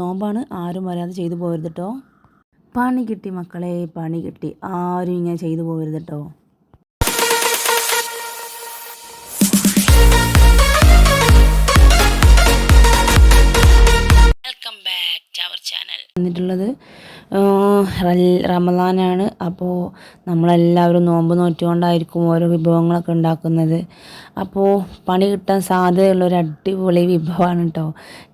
നോമ്പാണ്. ആരും വരാതെ ചെയ്തു പോകരുത് കേട്ടോ പണി കിട്ടി മക്കളെ പണി കിട്ടി. ആരും ഇങ്ങനെ ചെയ്തു പോകരുത് കേട്ടോ വന്നിട്ടുള്ളത് റമദാനാണ്. അപ്പോൾ നമ്മളെല്ലാവരും നോമ്പ് നോറ്റുകൊണ്ടായിരിക്കും ഓരോ വിഭവങ്ങളൊക്കെ ഉണ്ടാക്കുന്നത്. അപ്പോൾ പണി കിട്ടാൻ സാധ്യതയുള്ള ഒരു അടിപൊളി വിഭവമാണ് കേട്ടോ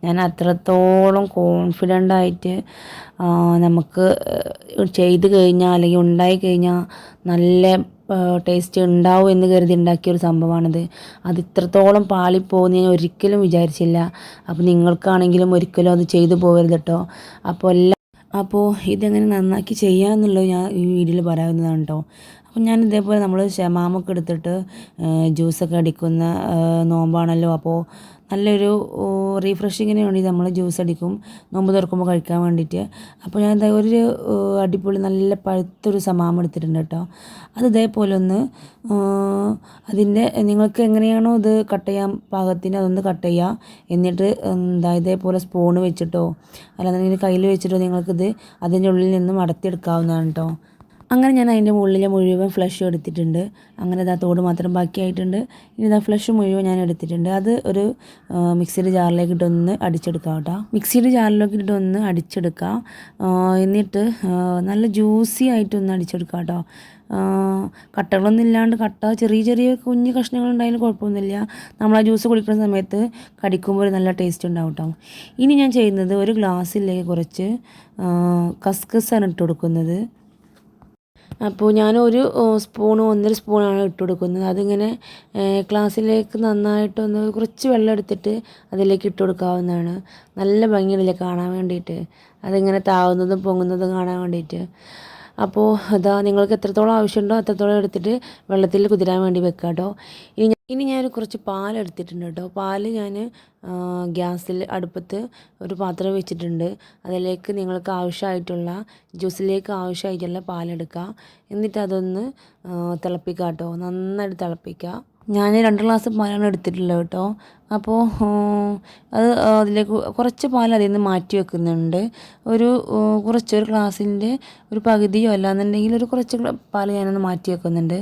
ഞാൻ അത്രത്തോളം കോൺഫിഡന്റ് ആയിട്ട് നമുക്ക് ചെയ്ത് കഴിഞ്ഞാൽ അല്ലെങ്കിൽ ഉണ്ടായി കഴിഞ്ഞാൽ നല്ല ടേസ്റ്റ് ഉണ്ടാവും എന്ന് കരുതി ഉണ്ടാക്കിയ ഒരു സംഭവമാണിത്. അത് ഇത്രത്തോളം പാളിപ്പോകുന്ന ഞാൻ ഒരിക്കലും വിചാരിച്ചില്ല. അപ്പോൾ നിങ്ങൾക്കാണെങ്കിലും ഒരിക്കലും അത് ചെയ്തു പോകരുത് കേട്ടോ അപ്പോൾ എല്ലാം അപ്പോൾ ഇതെങ്ങനെ നന്നാക്കി ചെയ്യാമെന്നുള്ളത് ഞാൻ ഈ വീഡിയോയിൽ പറയാവുന്നതാണ് കേട്ടോ അപ്പോൾ ഞാൻ ഇതേപോലെ നമ്മൾ ഷമാമൊക്കെ എടുത്തിട്ട് ജ്യൂസൊക്കെ അടിക്കുന്ന നോമ്പാണല്ലോ. അപ്പോൾ നല്ലൊരു റീഫ്രഷിങ്ങിന് വേണ്ടി നമ്മൾ ജ്യൂസ് അടിക്കും നോമ്പ് തുറക്കുമ്പോൾ കഴിക്കാൻ വേണ്ടിയിട്ട്. അപ്പോൾ ഞാൻ ദേ ഒരു അടിപൊളി നല്ല പഴുത്തൊരു സമാമം എടുത്തിട്ടുണ്ട് കേട്ടോ. അത് ഇതേപോലെ ഒന്ന് അതിന്റെ നിങ്ങൾക്ക് എങ്ങനെയാണോ ഇത് കട്ട് ചെയ്യാൻ പാകത്തിന് അതൊന്ന് കട്ട് ചെയ്യുക എന്നിട്ട് എന്താ ഇതേപോലെ സ്പൂണ് വെച്ചിട്ടോ അല്ലാന്നുണ്ടെങ്കിൽ കയ്യിൽ വെച്ചിട്ടോ നിങ്ങൾക്കിത് അതിന്റെ ഉള്ളിൽ നിന്നും അടത്തിയെടുക്കാവുന്നതാണ് കേട്ടോ. അങ്ങനെ ഞാൻ അതിന്റെ മുകളിൽ മുഴുവൻ ഫ്ലഷ് എടുത്തിട്ടുണ്ട്. അങ്ങനെ ഇതാ തോട് മാത്രം ബാക്കിയായിട്ടുണ്ട്. ഇനി ഇതാ ഫ്ലഷ് മുഴുവൻ ഞാൻ എടുത്തിട്ടുണ്ട്. അത് ഒരു മിക്സിയുടെ ജാറിലേക്ക് ഇട്ടൊന്ന് അടിച്ചെടുക്കാം കേട്ടോ. മിക്സിയുടെ ജാറിലേക്ക് ഇട്ടൊന്ന് അടിച്ചെടുക്കാം. എന്നിട്ട് നല്ല ജ്യൂസി ആയിട്ടൊന്ന് അടിച്ചെടുക്കാം കേട്ടോ. കട്ടകളൊന്നും ഇല്ലാണ്ട് കട്ട ചെറിയ ചെറിയ കുഞ്ഞ് കഷ്ണങ്ങൾ ഉണ്ടായാലും കുഴപ്പമൊന്നുമില്ല. നമ്മൾ ആ ജ്യൂസ് കുടിക്കുന്ന സമയത്ത് കടിക്കുമ്പോൾ ഒരു നല്ല ടേസ്റ്റ് ഉണ്ടാവും കേട്ടോ. ഇനി ഞാൻ ചെയ്യുന്നത് ഒരു ഗ്ലാസ്സിലേക്ക് കുറച്ച് കസ്കസാണ് ഇട്ട് കൊടുക്കുന്നത്. അപ്പോൾ ഞാൻ ഒരു സ്പൂൺ ഒന്നര സ്പൂണാണ് ഇട്ട് കൊടുക്കുന്നത് അതിങ്ങനെ ഗ്ലാസ്സിലേക്ക് നന്നായിട്ടൊന്ന് കുറച്ച് വെള്ളം എടുത്തിട്ട് അതിലേക്ക് ഇട്ട് കൊടുക്കാവുന്നതാണ്. നല്ല ഭംഗിയില്ലേ കാണാൻ വേണ്ടിയിട്ട്? അതിങ്ങനെ താവുന്നതും പൊങ്ങുന്നതും കാണാൻ വേണ്ടിയിട്ട്. അപ്പോൾ അതാ നിങ്ങൾക്ക് എത്രത്തോളം ആവശ്യമുണ്ടോ അത്രത്തോളം എടുത്തിട്ട് വെള്ളത്തിൽ കുതിരാൻ വേണ്ടി വെക്കുക കേട്ടോ ഇനി ഇനി ഞാൻ കുറച്ച് പാൽ എടുത്തിട്ടുണ്ട് കേട്ടോ പാൽ ഞാൻ ഗ്യാസിൽ അടുപ്പത്ത് ഒരു പാത്രം വെച്ചിട്ടുണ്ട്. അതിലേക്ക് നിങ്ങൾക്ക് ആവശ്യമായിട്ടുള്ള ജ്യൂസിലേക്ക് ആവശ്യമായിട്ടുള്ള പാലെടുക്കുക എന്നിട്ട് അതൊന്ന് തിളപ്പിക്കുക കേട്ടോ നന്നായിട്ട് തിളപ്പിക്കുക ഞാൻ രണ്ട് ഗ്ലാസ് പാലാണ് എടുത്തിട്ടുള്ളത് കേട്ടോ. അപ്പോൾ അത് അതിലേക്ക് കുറച്ച് പാൽ അതിൽ നിന്ന് മാറ്റി വെക്കുന്നുണ്ട്. ഒരു കുറച്ച് ഒരു ഗ്ലാസിന്റെ ഒരു പകുതിയോ അല്ലാന്നുണ്ടെങ്കിൽ ഒരു കുറച്ച് പാൽ ഞാനൊന്ന് മാറ്റി വെക്കുന്നുണ്ട്.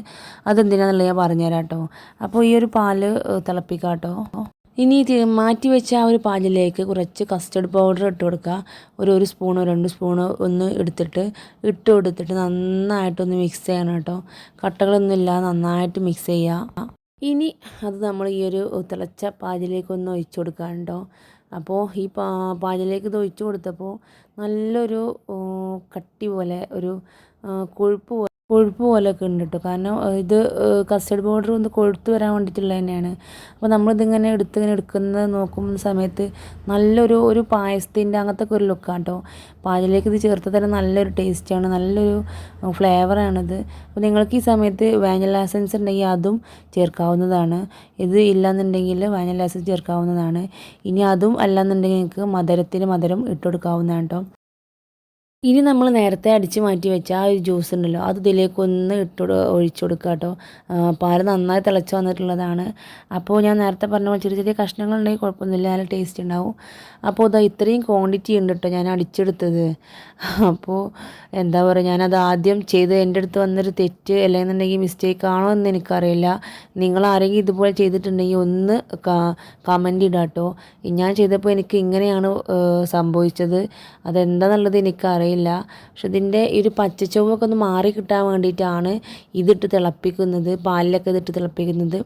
അതെന്തിനാണെന്നുള്ളത് ഞാൻ പറഞ്ഞുതരാം കേട്ടോ. അപ്പോൾ ഈ ഒരു പാൽ തിളപ്പിക്കാട്ടോ തിളപ്പിക്കാം കേട്ടോ. ഇനി മാറ്റി വെച്ച ആ ഒരു പാലിലേക്ക് കുറച്ച് കസ്റ്റർഡ് പൗഡർ ഇട്ട് കൊടുക്കുക. ഒരു ഒരു സ്പൂണോ രണ്ട് സ്പൂണോ ഒന്ന് എടുത്തിട്ട് ഇട്ട് കൊടുത്തിട്ട് നന്നായിട്ടൊന്ന് മിക്സ് ചെയ്യണം കേട്ടോ. കട്ടകളൊന്നുമില്ല നന്നായിട്ട് മിക്സ് ചെയ്യുക. ഇനി അത് നമ്മൾ ഈ ഒരു തിളച്ച പാചിലേക്കൊന്ന് ഒഴിച്ചു കൊടുക്കാറുണ്ടോ അപ്പോൾ ഈ പാ പാചിലേക്ക് ഇത് ഒഴിച്ചു കൊടുത്തപ്പോൾ നല്ലൊരു കട്ടി പോലെ ഒരു കൊഴുപ്പ് കൊഴുപ്പ് പോലെയൊക്കെ ഉണ്ട് കേട്ടോ കാരണം ഇത് കസ്റ്റർഡ് പൗഡർ ഒന്ന് കൊഴുത്ത് വരാൻ വേണ്ടിയിട്ടുള്ളത് തന്നെയാണ്. അപ്പോൾ നമ്മളിതിങ്ങനെ എടുത്ത് ഇങ്ങനെ എടുക്കുന്നത് നോക്കുന്ന സമയത്ത് നല്ലൊരു ഒരു പായസത്തിന്റെ അങ്ങനത്തെ ഒരു ലുക്കാണ് കേട്ടോ പാചകത്തിലേക്ക് ഇത് ചേർത്ത് തന്നെ നല്ലൊരു ടേസ്റ്റാണ് നല്ലൊരു ഫ്ലേവറാണിത് അപ്പോൾ നിങ്ങൾക്ക് ഈ സമയത്ത് വാനില എസൻസ് ഉണ്ടെങ്കിൽ അതും ചേർക്കാവുന്നതാണ്. ഇത് ഇല്ലയെന്നുണ്ടെങ്കിൽ വാനില എസൻസ് ചേർക്കാവുന്നതാണ്. ഇനി അതും അല്ലാന്നുണ്ടെങ്കിൽ നിങ്ങൾക്ക് മധുരത്തിന് മധുരം ഇട്ട് കൊടുക്കാവുന്നതാണ് കേട്ടോ ഇനി നമ്മൾ നേരത്തെ അടിച്ച് മാറ്റി വെച്ച ആ ഒരു ജ്യൂസ് ഉണ്ടല്ലോ അത് ഇതിലേക്ക് ഒന്ന് ഇട്ട് ഒഴിച്ചു കൊടുക്കുക കേട്ടോ. പാൽ നന്നായി തിളച്ച് വന്നിട്ടുള്ളതാണ്. അപ്പോൾ ഞാൻ നേരത്തെ പറഞ്ഞ പോലെ ചെറിയ ചെറിയ കഷ്ണങ്ങൾ ഉണ്ടെങ്കിൽ കുഴപ്പമൊന്നുമില്ല നല്ല ടേസ്റ്റ് ഉണ്ടാവും. അപ്പോൾ ഇതാ ഇത്രയും ക്വാണ്ടിറ്റി ഉണ്ട് കേട്ടോ ഞാൻ അടിച്ചെടുത്തത്. അപ്പോൾ എന്താ പറയുക ഞാനത് ആദ്യം ചെയ്ത് എന്റെ അടുത്ത് വന്നൊരു തെറ്റ് അല്ലെന്നുണ്ടെങ്കിൽ മിസ്റ്റേക്ക് ആണോ എന്ന് എനിക്കറിയില്ല. നിങ്ങൾ ആരെങ്കിലും ഇതുപോലെ ചെയ്തിട്ടുണ്ടെങ്കിൽ ഒന്ന് കമന്റ് ഇടാം കേട്ടോ. ഞാൻ ചെയ്തപ്പോൾ എനിക്ക് ഇങ്ങനെയാണ് സംഭവിച്ചത്. അതെന്താണെന്നുള്ളത് എനിക്കറിയില്ല. പക്ഷെ ഇതിന്റെ ഈ ഒരു പച്ചച്ചുവൊക്കെ ഒന്ന് മാറി കിട്ടാൻ വേണ്ടിയിട്ടാണ് ഇതിട്ട് തിളപ്പിക്കുന്നത് പാലിലൊക്കെ ഇതിട്ട് തിളപ്പിക്കുന്നത്.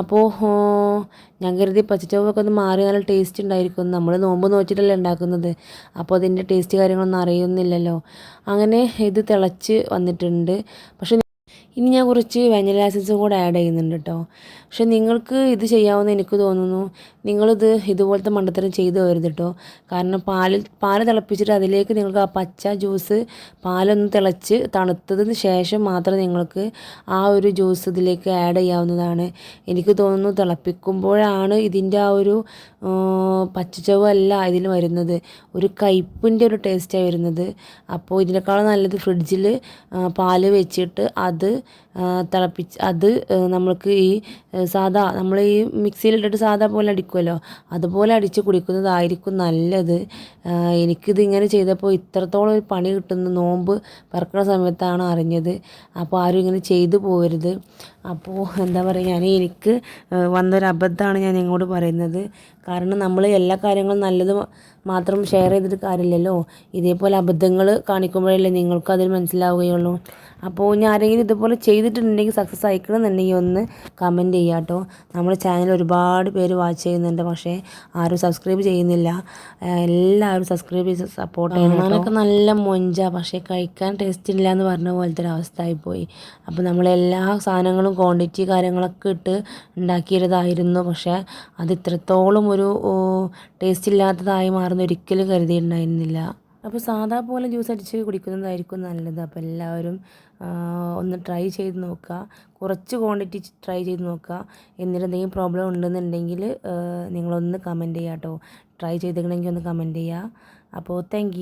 അപ്പോൾ ഞാൻ കരുതി പച്ചച്ചുവൊക്കെ ഒന്ന് മാറി നല്ല ടേസ്റ്റ് ഉണ്ടായിരിക്കും. നമ്മൾ നോമ്പ് നോക്കിയിട്ടല്ലേ ഉണ്ടാക്കുന്നത്. അപ്പോൾ അതിന്റെ ടേസ്റ്റ് കാര്യങ്ങളൊന്നും അറിയുന്നില്ലല്ലോ. അങ്ങനെ ഇത് തിളച്ച് വന്നിട്ടുണ്ട്. പക്ഷെ ഇനി ഞാൻ കുറച്ച് വാനില എസൻസും കൂടെ ആഡ് ചെയ്യുന്നുണ്ട് കേട്ടോ. പക്ഷെ നിങ്ങൾക്ക് ഇത് ചെയ്യാവുന്ന എനിക്ക് തോന്നുന്നു നിങ്ങളിത് ഇതുപോലത്തെ മണ്ടത്തരം ചെയ്തു വരുന്നത് കേട്ടോ. കാരണം പാലിൽ പാൽ തിളപ്പിച്ചിട്ട് അതിലേക്ക് നിങ്ങൾക്ക് ആ പച്ച ജ്യൂസ് പാലൊന്ന് തിളച്ച് തണുത്തതിന് ശേഷം മാത്രം നിങ്ങൾക്ക് ആ ഒരു ജ്യൂസ് ഇതിലേക്ക് ആഡ് ചെയ്യാവുന്നതാണ്. എനിക്ക് തോന്നുന്നു തിളപ്പിക്കുമ്പോഴാണ് ഇതിന്റെ ആ ഒരു പച്ചച്ചവല്ല ഇതിൽ വരുന്നത്. ഒരു കയ്പ്പിന്റെ ഒരു ടേസ്റ്റാണ് വരുന്നത്. അപ്പോൾ ഇതിനേക്കാളും നല്ലത് ഫ്രിഡ്ജിൽ പാൽ വെച്ചിട്ട് അത് തിളപ്പിച്ച് അത് നമ്മൾക്ക് ഈ സാദാ നമ്മൾ ഈ മിക്സിയിലിട്ടിട്ട് സാദാ പോലെ അടിക്കുമല്ലോ? അതുപോലെ അടിച്ച് കുടിക്കുന്നതായിരിക്കും നല്ലത്. എനിക്കിത് ഇങ്ങനെ ചെയ്തപ്പോൾ ഇത്രത്തോളം ഒരു പണി കിട്ടുന്ന. നോമ്പ് പറക്കുന്ന സമയത്താണ് അറിഞ്ഞത്. അപ്പോൾ ആരും ഇങ്ങനെ ചെയ്തു പോകരുത്. അപ്പോൾ എന്താ പറയുക ഞാൻ എനിക്ക് വന്നൊരു അബദ്ധമാണ് ഞാൻ നിങ്ങളോട് പറയുന്നത്. നമ്മൾ എല്ലാ കാര്യങ്ങളും നല്ലത് മാത്രം ഷെയർ ചെയ്തിട്ട് കാര്യമില്ലല്ലോ. ഇതേപോലെ അബദ്ധങ്ങൾ കാണിക്കുമ്പോഴല്ലേ നിങ്ങൾക്കും അതിൽ മനസ്സിലാവുകയുള്ളൂ. അപ്പോൾ ഞാൻ ആരെങ്കിലും ഇതുപോലെ ചെയ്തിട്ടുണ്ടെങ്കിൽ സക്സസ് ആയിക്കണമെന്നുണ്ടെങ്കിൽ ഒന്ന് കമന്റ് ചെയ്യുക കേട്ടോ നമ്മുടെ ചാനൽ ഒരുപാട് പേര് വാച്ച് ചെയ്യുന്നുണ്ട്. പക്ഷേ ആരും സബ്സ്ക്രൈബ് ചെയ്യുന്നില്ല. എല്ലാവരും സബ്സ്ക്രൈബ് ചെയ്ത് സപ്പോർട്ട് ചെയ്യണം ഞാനൊക്കെ നല്ല മൊഞ്ച. പക്ഷേ കഴിക്കാൻ ടേസ്റ്റ് ഇല്ല എന്ന് പറഞ്ഞ പോലത്തെ ഒരു അവസ്ഥ ആയിപ്പോയി അപ്പോൾ നമ്മളെല്ലാ സാധനങ്ങളും ക്വാണ്ടിറ്റി കാര്യങ്ങളൊക്കെ ഇട്ട് ഉണ്ടാക്കിയതായിരുന്നു. പക്ഷേ അത് ഇത്രത്തോളം ഒരു ടേസ്റ്റ് ഇല്ലാത്തതായി മാറുന്ന ഒരിക്കലും കരുതിയിട്ടുണ്ടായിരുന്നില്ല. അപ്പോൾ സാധാ പോലെ ജ്യൂസ് അടിച്ച് കുടിക്കുന്നതായിരിക്കും നല്ലത്. അപ്പോൾ എല്ലാവരും ഒന്ന് ട്രൈ ചെയ്ത് നോക്കുക. കുറച്ച് ക്വാണ്ടിറ്റി ട്രൈ ചെയ്ത് നോക്കുക. എന്നിട്ട് എന്തെങ്കിലും പ്രോബ്ലം ഉണ്ടെന്നുണ്ടെങ്കിൽ നിങ്ങളൊന്ന് കമന്റ് ചെയ്യാം കേട്ടോ. ട്രൈ ചെയ്തിട്ടുണ്ടെങ്കിൽ ഒന്ന് കമന്റ് ചെയ്യുക. അപ്പോൾ താങ്ക്